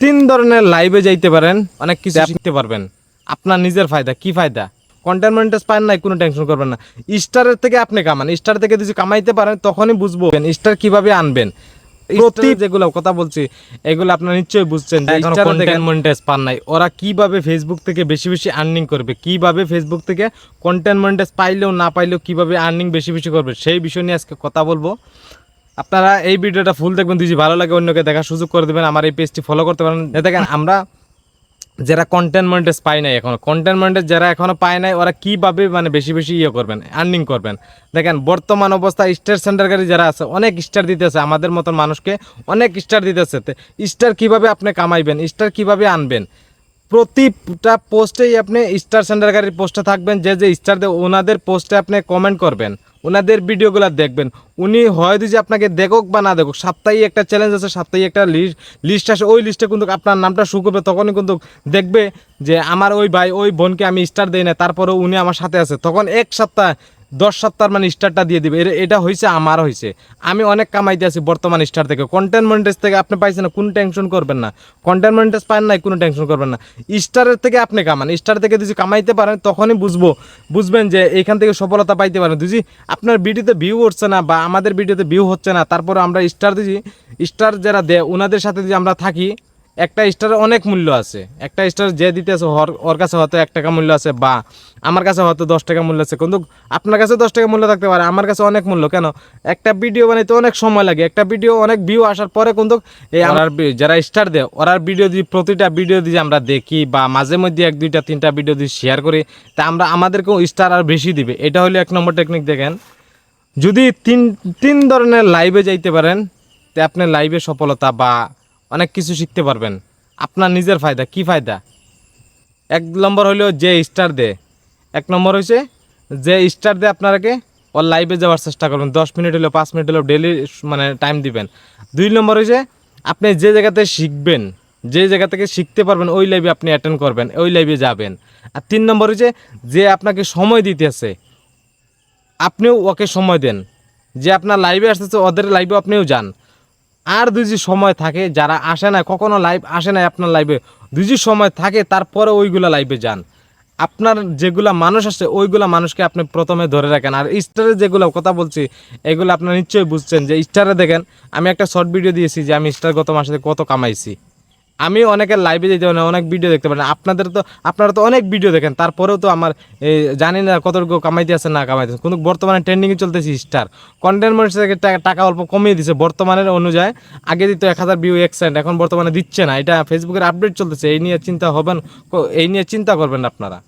তিন ধরনের লাইভে যাইতে পারেন অনেক কিছু শিখতে পারবেন। আপনার নিজের ফায়দা কি ফায়দা? কন্টেন্ট মনিটাইজ পান নাই কোনো টেনশন করবেন না। স্টারের থেকে আপনি কামান স্টার থেকে যদি কামাইতে পারেন তখনই বুঝব স্টার কীভাবে আনবেন। প্রতি যেগুলো কথা বলছি এগুলো আপনারা নিশ্চয়ই বুঝছেন যে কন্টেন্ট মনিটাইজ পান নাই। ওরা কীভাবে ফেসবুক থেকে বেশি বেশি আর্নিং করবে? কীভাবে ফেসবুক থেকে কন্টেন্ট মনিটাইজ পাইলেও না পাইলেও কীভাবে আর্নিং বেশি বেশি করবে? সেই বিষয় নিয়ে আজকে কথা বলব। আপনারা এই ভিডিওটা ফুল দেখবেন, যদি ভালো লাগে অন্যকে দেখার সুযোগ করে দেবেন, আমার এই পেজটি ফলো করতে পারেন। দেখেন, আমরা যারা কন্টেন্ট পায় নাই এখনও কন্টেন্ট যারা এখনও পায় নাই, ওরা কীভাবে মানে বেশি বেশি ইয়ে করবেন আর্নিং করবেন? দেখেন, বর্তমান অবস্থায় স্টার সেন্টারকারী যারা আছে, অনেক স্টার দিতেছে, আমাদের মতন মানুষকে অনেক স্টার দিতেছে। স্টার কীভাবে আপনি কামাইবেন স্টার কীভাবে আনবেন? প্রতিটা পোস্টেই আপনি স্টার সেন্টারকারীর পোস্টে থাকবেন, যে যে স্টার ওনাদের পোস্টে আপনি কমেন্ট করবেন। ওনাদের ভিডিওগুলো দেখবেন। উনি হয়তো যে আপনাকে দেখুক বা না দেখুক, সাপ্তাহিক একটা চ্যালেঞ্জ আছে, সাপ্তাহিক একটা লিস্ট লিস্ট আসে, ওই লিস্টে কিন্তু আপনার নামটা শুরু করবে, তখনই কিন্তু দেখবে যে আমার ওই ভাই, ওই বোনকে আমি স্টার দিই না তারপরেও উনি আমার সাথে আছে। তখন এক সপ্তাহ দশ সপ্তাহ মানে স্টারটা দিয়ে দিবে। এটা হয়েছে আমার হয়েছে আমি অনেক কামাইতে আছি বর্তমান স্টার থেকে। কন্টেন্ট থেকে আপনি পাইছেন না, কোনো টেনশন করবেন না। কন্টেন্ট মনিটাইজ পান নাই, কোনো টেনশন করবেন না। স্টারের থেকে আপনি কামান। স্টার থেকে যদি কামাইতে পারেন, তখনই বুঝব। বুঝবেন যে এখান থেকে সফলতা পাইতে পারেন। যদি আপনার ভিডিওতে ভিউ হচ্ছে না বা আমাদের ভিডিওতে ভিউ হচ্ছে না তারপরে আমরা স্টার দিই স্টার যারা দেয় ওনাদের সাথে যদি আমরা থাকি একটা স্টারের অনেক মূল্য আছে। একটা স্টার যে দিতে আছে ওর ওর কাছে হয়তো এক টাকা মূল্য আছে বা আমার কাছে হয়তো দশ টাকা মূল্য আছে। কিন্তু আপনার কাছে দশ টাকা মূল্য থাকতে পারে আমার কাছে অনেক মূল্য। কেন? একটা ভিডিও বানাইতে অনেক সময় লাগে। একটা ভিডিও অনেক ভিউ আসার পরে কিন্তু এই আমার যারা স্টার দেয় ওরার ভিডিও দিয়ে প্রতিটা ভিডিও দিয়ে আমরা দেখি বা মাঝে মধ্যে এক দুইটা তিনটা ভিডিও দিয়ে শেয়ার করি তা আমরা আমাদেরকেও স্টার আর বেশি দিবে। এটা হলো এক নম্বর টেকনিক দেখেন। যদি তিন তিন ধরনের লাইভে যাইতে পারেন তে আপনি লাইভে সফলতা বা অনেক কিছু শিখতে পারবেন। আপনার নিজের ফায়দা, কি ফায়দা? এক নম্বর হলো যে স্টার দে এক নম্বর হয়েছে যে স্টার দে আপনারাকে ওর লাইভে যাওয়ার চেষ্টা করবেন। দশ মিনিট হলেও পাঁচ মিনিট হলেও ডেলি মানে টাইম দিবেন। দুই নম্বর হয়েছে আপনি যে জায়গাতে শিখবেন, যে জায়গা থেকে শিখতে পারবেন, ওই লাইভে আপনি অ্যাটেন্ড করবেন, ওই লাইভে যাবেন। আর তিন নম্বর হচ্ছে যে আপনাকে সময় দিতেছে, আপনিও ওকে সময় দেন। যে আপনার লাইভে আসতেছে, ওদের লাইভে আপনিও যান। আর দুই যে সময় থাকে, যারা আসে না কখনো লাইভ আসে না আপনার লাইভে দুই যে সময় থাকে, তারপরে ওইগুলা লাইভে যান। আপনার যেগুলা মানুষ আছে ওইগুলা মানুষকে আপনি প্রথমে ধরে রাখেন। আর স্টারে যেগুলো কথা বলছি, এগুলো আপনারা নিশ্চয়ই বুঝছেন যে স্টারে দেখেন, আমি একটা শর্ট ভিডিও দিয়েছি যে আমি স্টার গত মাসে কত কামাইছি। আমি অনেকের লাইভে যেতে পারি অনেক ভিডিও দেখতে পারি আপনাদের তো আপনারা তো অনেক ভিডিও দেখেন, তারপরেও তো আমার এই জানি না কতটুকু কামাইতে আছে, না কামাইতে কিন্তু বর্তমানে ট্রেন্ডিংয়ে চলতেছে স্টার কন্টেন্ট মনে থেকে টাকা- টাকা অল্প কমিয়ে দিছে বর্তমানের অনুযায়ী। আগে দিত এক হাজার ভিউ এক্সেন্ট এখন বর্তমানে দিচ্ছে না। এটা ফেসবুকের আপডেট চলতেছে, এই নিয়ে চিন্তা হবেন এই নিয়ে চিন্তা করবেন আপনারা।